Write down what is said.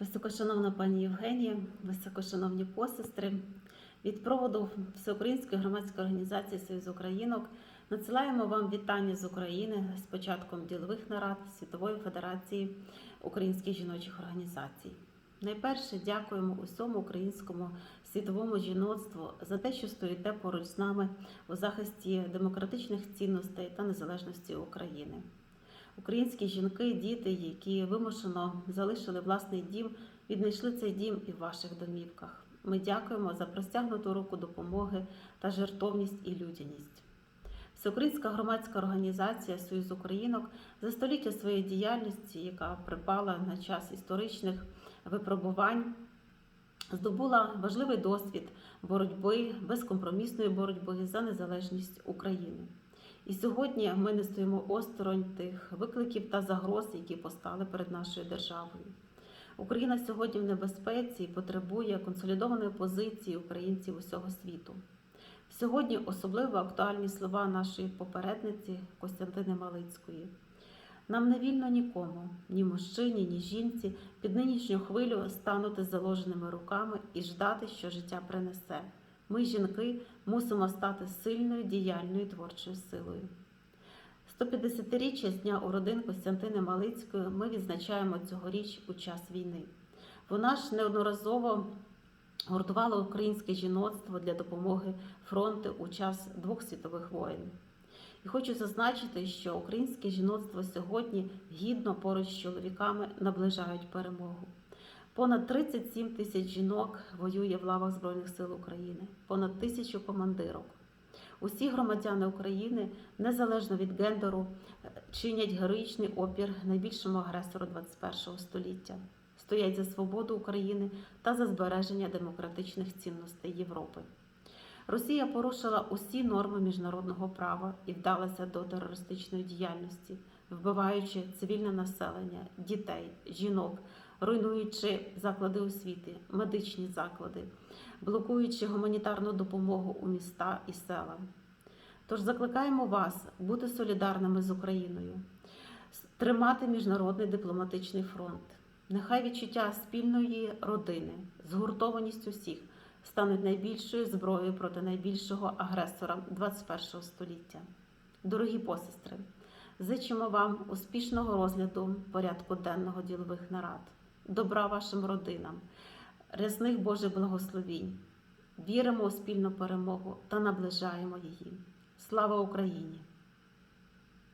Високошановна пані Євгенія, високошановні посестри, від проводу Всеукраїнської громадської організації Союз Українок надсилаємо вам вітання з України з початком ділових нарад Світової Федерації українських жіночих організацій. Найперше дякуємо усьому українському світовому жіноцтву за те, що стоїте поруч з нами у захисті демократичних цінностей та незалежності України. Українські жінки, діти, які вимушено залишили власний дім, віднайшли цей дім і в ваших домівках. Ми дякуємо за простягнуту руку допомоги та жертовність і людяність. Всеукраїнська громадська організація Союз Українок за століття своєї діяльності, яка припала на час історичних випробувань, здобула важливий досвід боротьби, безкомпромісної боротьби за незалежність України. І сьогодні ми не стоїмо осторонь тих викликів та загроз, які постали перед нашою державою. Україна сьогодні в небезпеці і потребує консолідованої позиції українців усього світу. Сьогодні особливо актуальні слова нашої попередниці Костянтини Малицької. Нам не вільно нікому, ні мужчині, ні жінці під нинішню хвилю станути заложеними руками і ждати, що життя принесе. Ми, жінки, мусимо стати сильною, діяльною творчою силою. 150-річчя з дня уродин Костянтини Малицької ми відзначаємо цьогоріч у час війни. Вона ж неодноразово гуртувала українське жіноцтво для допомоги фронту у час двох світових воєн. І хочу зазначити, що українське жіноцтво сьогодні гідно поруч з чоловіками наближають перемогу. Понад 37 тисяч жінок воює в лавах Збройних сил України, понад тисячу командирок. Усі громадяни України, незалежно від гендеру, чинять героїчний опір найбільшому агресору 21 століття, стоять за свободу України та за збереження демократичних цінностей Європи. Росія порушила усі норми міжнародного права і вдалася до терористичної діяльності, вбиваючи цивільне населення, дітей, жінок, руйнуючи заклади освіти, медичні заклади, блокуючи гуманітарну допомогу у міста і села. Тож закликаємо вас бути солідарними з Україною, тримати міжнародний дипломатичний фронт. Нехай відчуття спільної родини, згуртованість усіх стануть найбільшою зброєю проти найбільшого агресора 21 століття. Дорогі посестри, зичимо вам успішного розгляду порядку денного ділових нарад, добра вашим родинам, рясних Божих благословінь. Віримо у спільну перемогу та наближаємо її. Слава Україні!